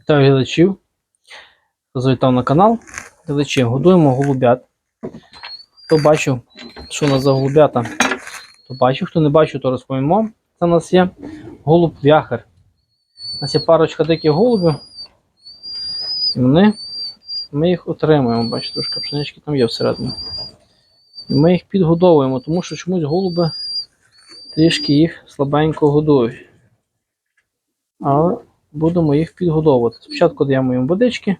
Вітаю глядачів. Завітав на канал. Глядачі, годуємо голубят. Хто бачив, що у нас за голубята, то бачив. Хто не бачив, то розповімо. Це у нас є голуб вяхер. У нас є парочка диких голубів. І вони, ми їх отримуємо. Бачите, трошки пшенички там є всередині. І ми їх підгодовуємо, тому що чомусь голуби трішки їх слабенько годую. Але будемо їх підгодовувати. Спочатку даємо їм водички.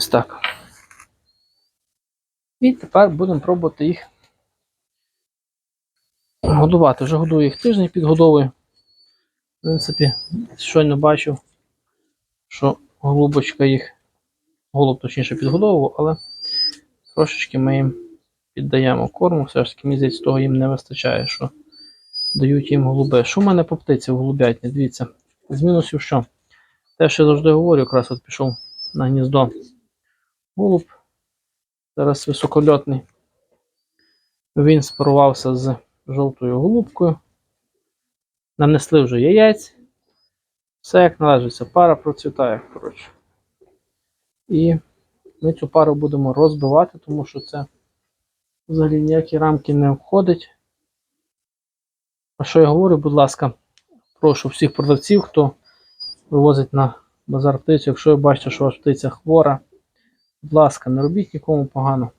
Ось так. І тепер будемо пробувати їх годувати. Вже годую їх тиждень, підгодовую. В принципі, щойно бачив, що голубочка їх, голуб точніше підгодовував, але трошечки ми їм піддаємо корму, все ж таки здається, того їм не вистачає, що дають їм голуби. Що в мене по птиці в голубятні? Дивіться, з мінусів що? Те, що я завжди говорю, якраз от пішов на гніздо голуб. Зараз високольотний. Він спарувався з жовтою голубкою. Нанесли вже яєць. Все як належиться. Пара процвітає, коротше. І ми цю пару будемо розбивати, тому що це взагалі ніякі рамки не входить. А що я говорю, будь ласка, прошу всіх продавців, хто вивозить на базар птицю, якщо ви бачите, що ваша птиця хвора. Будь ласка, не робіть нікому погано.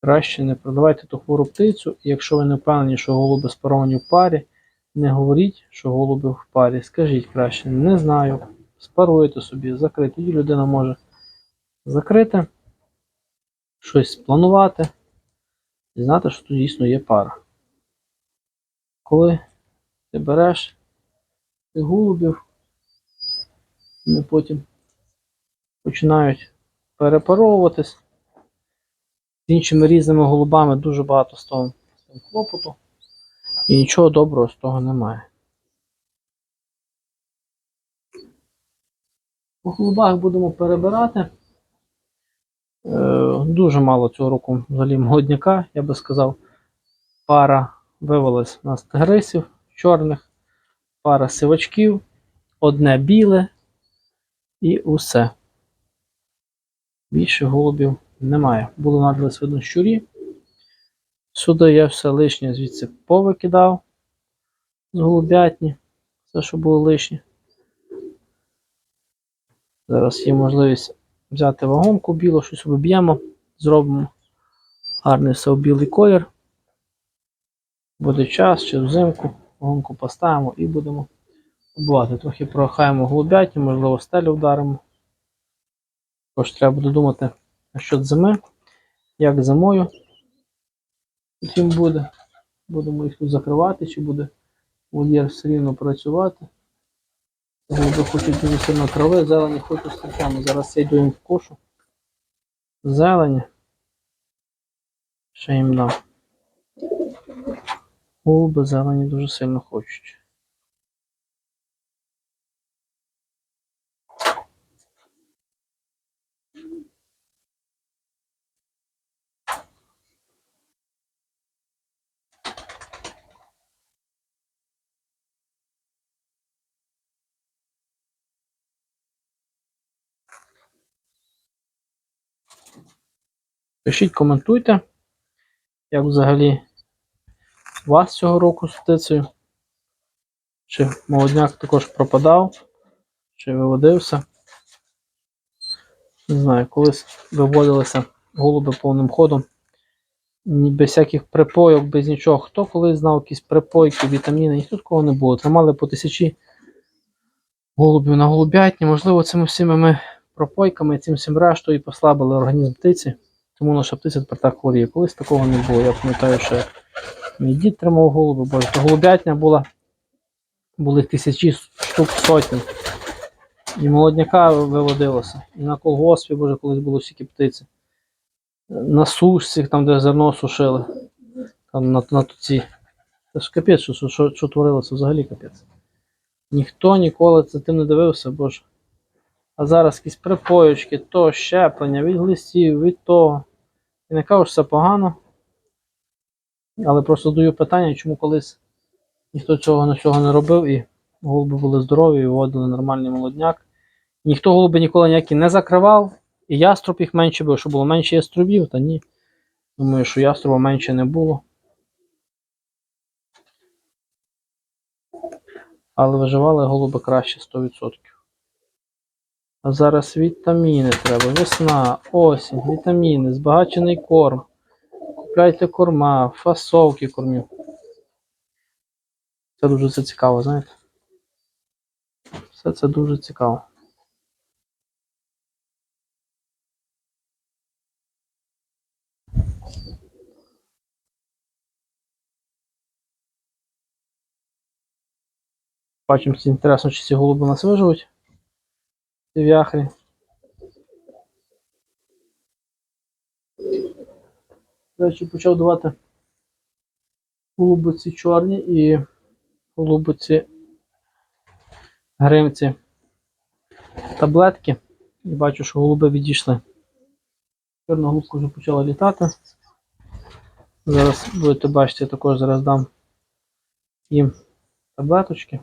Краще не продавайте ту хвору птицю, і якщо ви не впевнені, що голуби спаровані в парі, не говоріть, що голуби в парі. Скажіть краще, не знаю. Спаруйте собі, закрити. Тоді людина може закрити, щось спланувати і знати, що тут дійсно є пара. Коли ти береш тих голубів, вони потім починають перепаровуватись. З іншими різними голубами дуже багато з того клопоту. І нічого доброго з того немає. По голубах будемо перебирати. Е, дуже мало цього року взагалі молодняка, я би сказав. Пара вивелась у нас тигрисів чорних, пара сивачків, одне біле і усе. Більше голубів немає. Було надались видно щурі. Сюди я все лишнє звідси повикидав з голубятні. Все, що було лишнє. Зараз є можливість взяти вагонку білу, щось виб'ємо, зробимо гарний все білий колір. Буде час чи взимку, вагонку поставимо і будемо обувати. Трохи прохаємо голубятні, можливо, стелю вдаримо. Також треба буде думати насчет зими, як зимою потім буде. Будемо їх тут закривати, чи буде вольєр все рівно працювати. Голуби хочуть дуже сильно трави, зелені хочуть стрічами. Зараз я йду їм в кошу. Зелені. Ще їм дам. Голуби зелені дуже сильно хочуть. Пишіть, коментуйте, як взагалі вас цього року з птицею. Чи молодняк також пропадав, чи виводився. Не знаю, колись виводилися голуби повним ходом. Без всяких припойок, без нічого. Хто колись знав якісь припойки, вітаміни, ніхто такого не було. Тримали по тисячі голубів на голубятні. Можливо, цими всіми ми пропойками, цим всім рештою і послабили організм птиці. Тому наша птиця тепер так хворіє. Колись такого не було. Я пам'ятаю, що мій дід тримав голуби, бо голубятня була, були тисячі штук сотні. І молодняка виводилося. І на колгоспі, боже, колись було стільки птиці. На сушці, там, де зерно сушили. Там на, на туці. Це ж капець, що, що, що, творилося взагалі капець. Ніхто ніколи за тим не дивився, боже. А зараз якісь припоючки, то щеплення, від глистів, від того. І не кажу, що це погано. Але просто задаю питання, чому колись ніхто цього на цього не робив і голуби були здорові, і вводили нормальний молодняк. Ніхто голуби ніколи ніякі не закривав, і яструб їх менше був, що було менше яструбів, та ні. Думаю, що яструба менше не було. Але виживали голуби краще 100%. А зараз вітаміни треба. Весна, осінь, вітаміни, збагачений корм. Купляйте корма, фасовки кормів. Це дуже це цікаво, знаєте? Все це дуже цікаво. Бачимо, це інтересно, чи ці голуби у нас виживуть. Ці вяхрі. До речі, почав давати голубиці чорні і голубиці гримці таблетки. І бачу, що голуби відійшли. Чорна голубка вже почала літати. Зараз будете бачити, я також зараз дам їм таблеточки.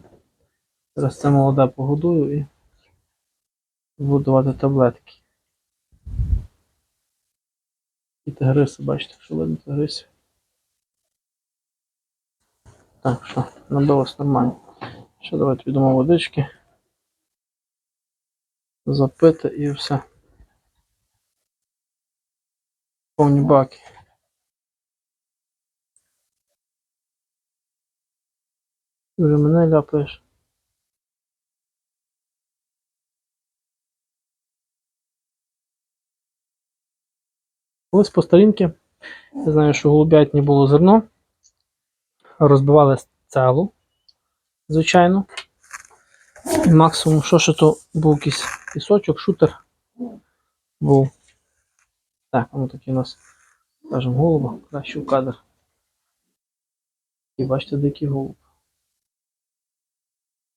Зараз це молоде погодую і буду давати таблетки. І тигриси, бачите, що видно тигрисів. Так, що, набилось нормально. Ще давайте відомо водички. Запити і все. Повні баки. Вже мене ляпаєш. Колись по старінки, я знаю, що голубятні було зерно. Розбивали цеглу, звичайно. І максимум, що ще то був якийсь пісочок, шутер був. Так, воно такий у нас, скажімо, голуба, краще в кадр. І бачите, дикий голуб.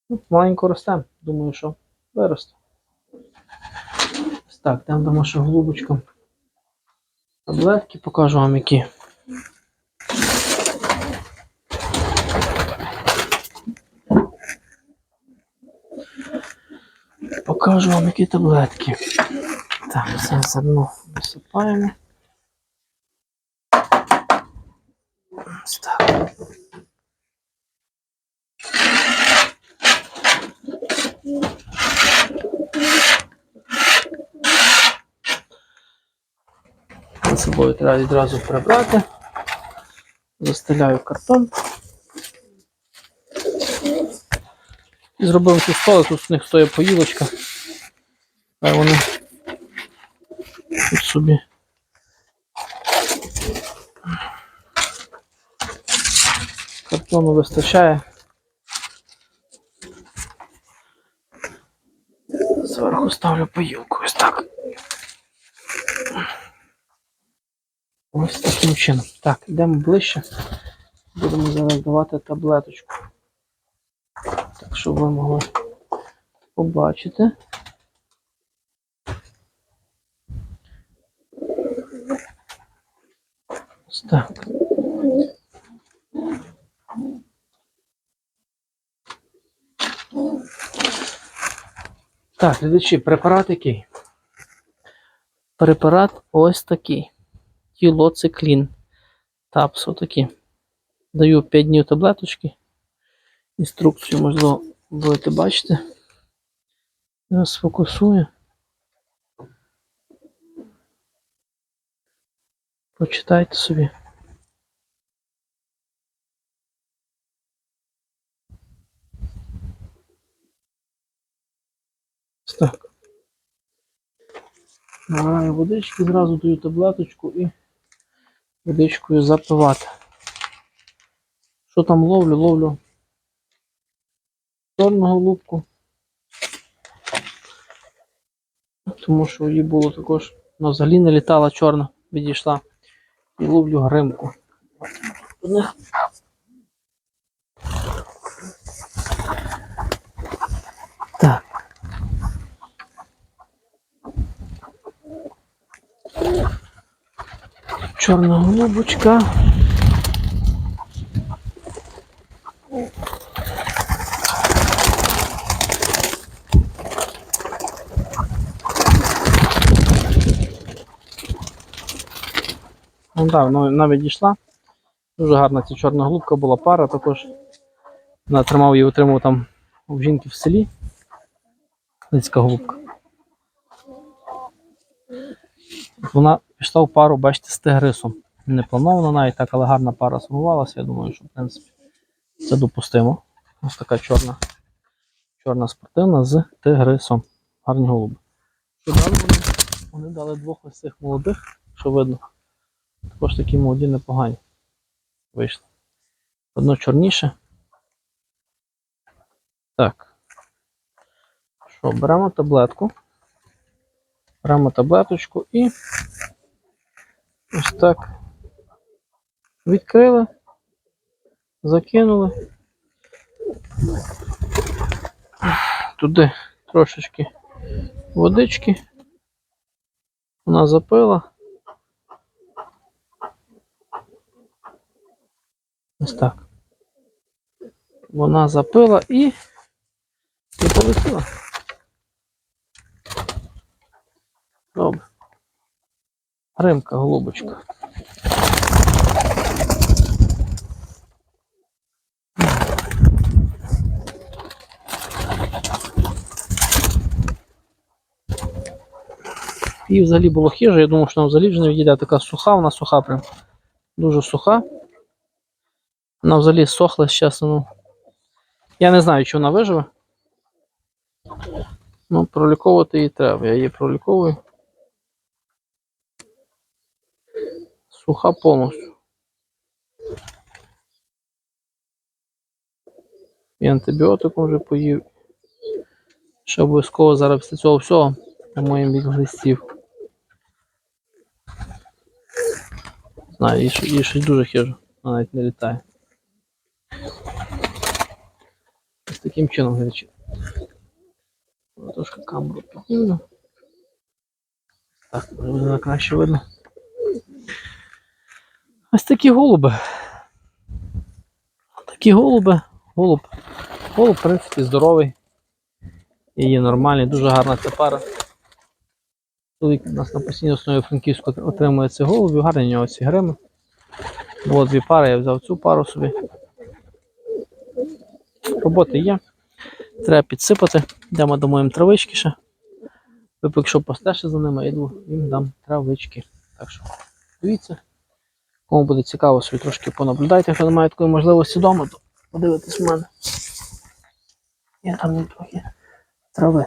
Ну, маленько росте, думаю, що виросте. Так, там дамо ще голубочкам таблетки, покажу вам які. Покажу вам які таблетки. Так, все зерно висипаємо. Ось так. За собою треба відразу прибрати. Застеляю картон. І зробив тут столик, тут в них стоїть поїлочка. Хай вони тут собі. Картону вистачає. Зверху ставлю поїлку ось таким чином. Так, йдемо ближче. Будемо зараз давати таблеточку. Так, щоб ви могли побачити. Ось так. Так, глядачі, препарат який? Препарат ось такий. Тілоциклін. Тапс отакі. Даю 5 днів таблеточки. Інструкцію, можливо, будете бачити. Зараз сфокусую. Почитайте собі. Так. Награю водички, зразу даю таблеточку і водичкою запивати. Що там ловлю? Ловлю чорну голубку. тому що її було також. ну взагалі не літала чорна, відійшла. І ловлю гримку. У Чорна голубочка. Ну так, вона відійшла. Дуже гарна ця чорна голубка була пара також. Вона тримав її, утримував там у жінки в селі. Лицька голубка. Вона пішла в пару, бачите, з тигрисом. Не плановано навіть так, але гарна пара сформувалася. Я думаю, що в принципі це допустимо. Ось така чорна. Чорна спортивна з тигрисом. Гарні голуби. Що дали вони? Вони дали двох ось цих молодих, що видно. Також такі молоді непогані. Вийшли. Одно чорніше. Так. Що, беремо таблетку. Беремо таблеточку і ось так. Відкрили, закинули. Туди трошечки водички. Вона запила. Ось так. Вона запила і, і полетіла. Добре. Римка, голубочка. Їй взагалі було хижа, я думав, що вона взагалі вже не відійде. Така суха, вона суха прям. Дуже суха. Вона взагалі сохла зараз. Ну, я не знаю, чи вона виживе. Ну, проліковувати її треба. Я її проліковую. Суха повністю. І антибіотиком вже поїв. Ще обов'язково зараз після цього всього моїм бік глистів. Знаю, їй, щось- дуже хижо, вона навіть не літає. Ось таким чином. Ну, Трошки камеру підніму. Так, мене краще видно. Ось такі голуби. Такі голуби. Голуб. Голуб, в принципі, здоровий. Її нормальний, дуже гарна ця пара. Чоловік у нас на постійній основі Франківську отримує цих голубів, гарні у нього ці грими. Було дві пари, я взяв цю пару собі. Роботи є. Треба підсипати. Йдемо домоємо травички ще. Ви якщо постежте за ними, я йду, їм дам травички. Так що дивіться. Кому буде цікаво, собі трошки понаблюдайте, хто не має такої можливості вдома, то подивитись в мене. Я там не трохи трави.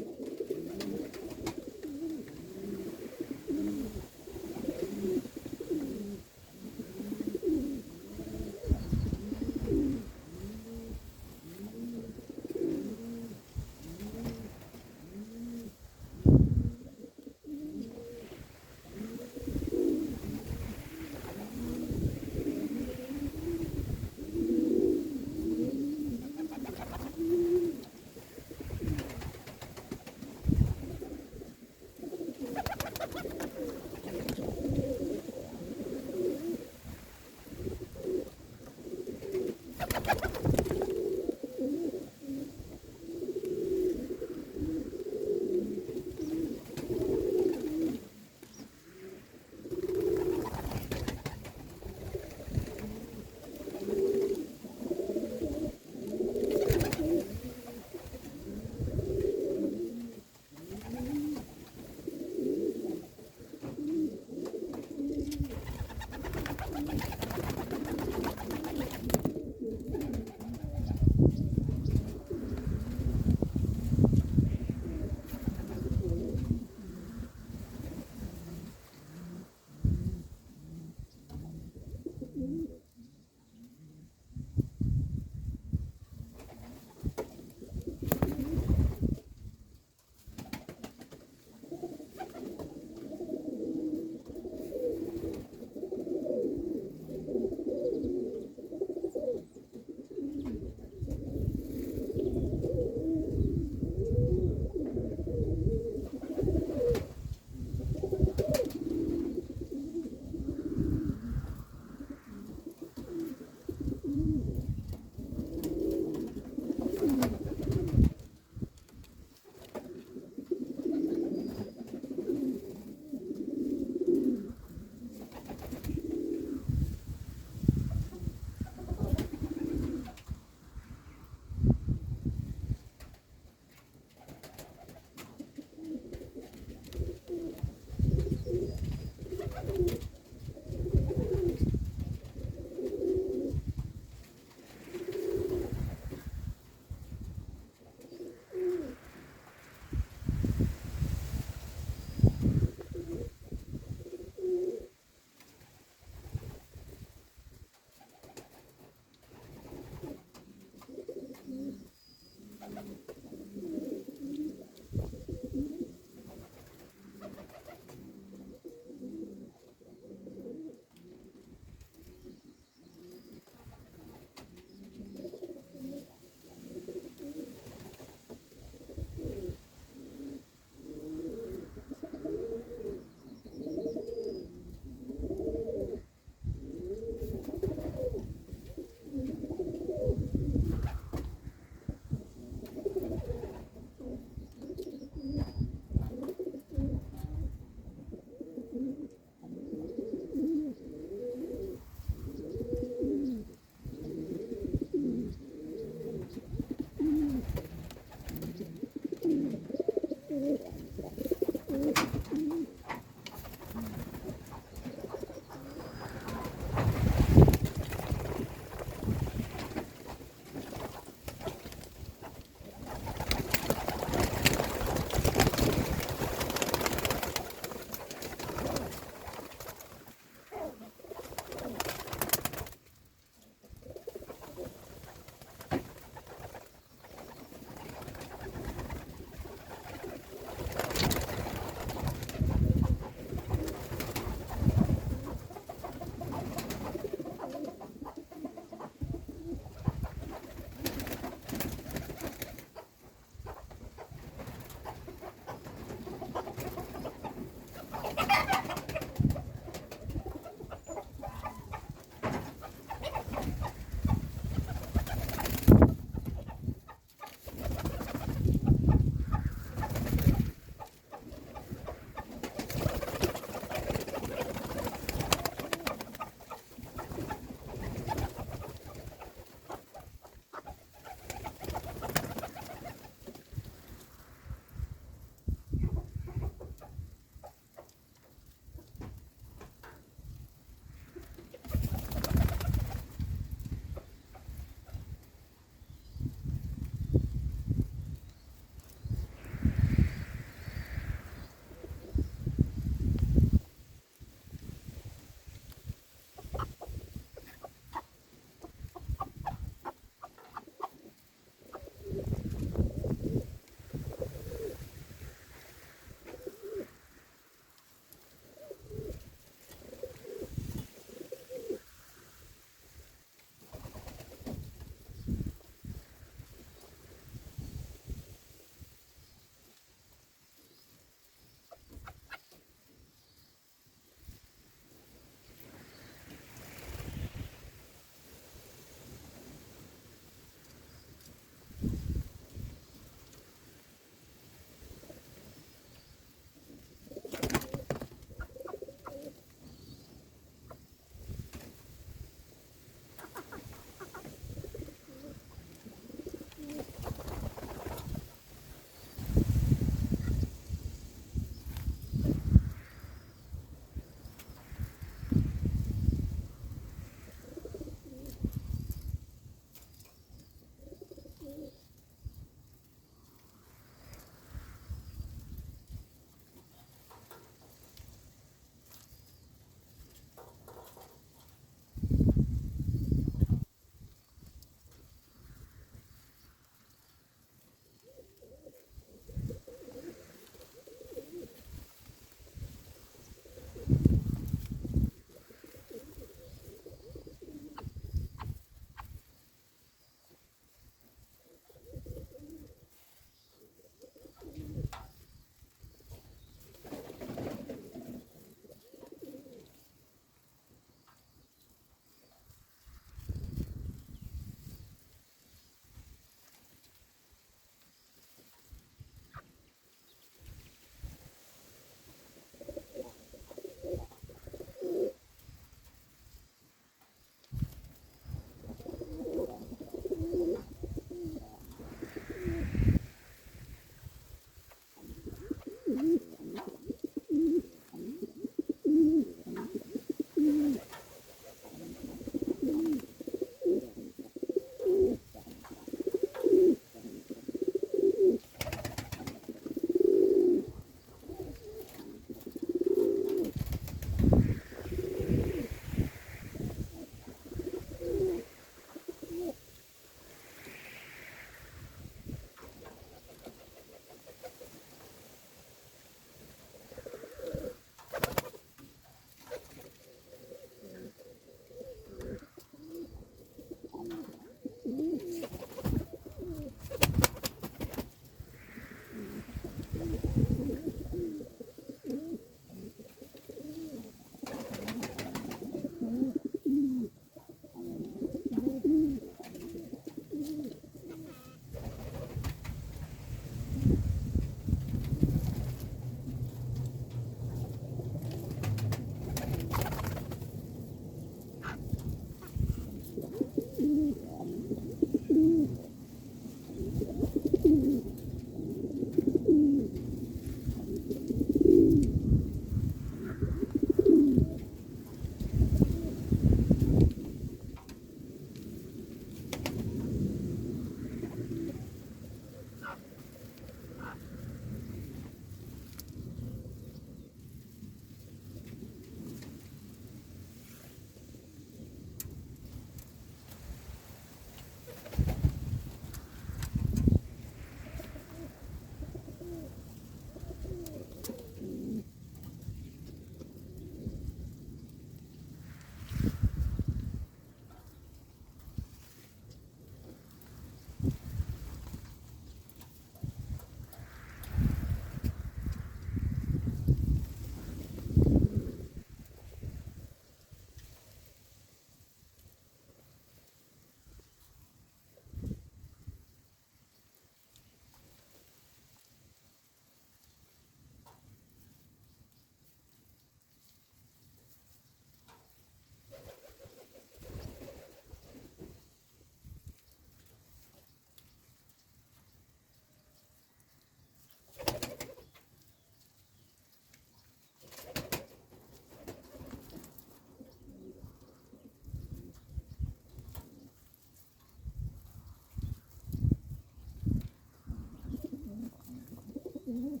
음.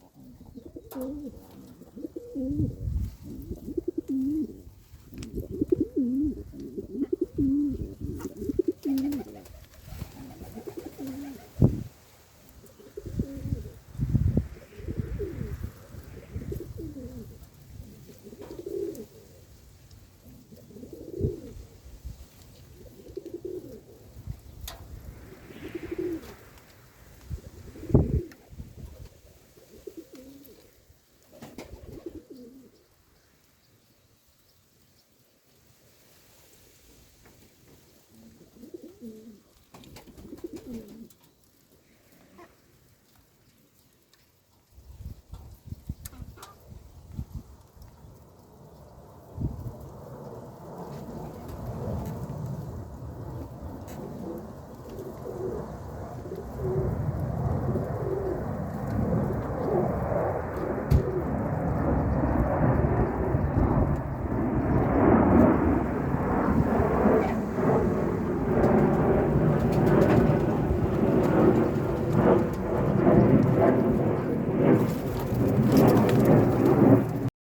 음.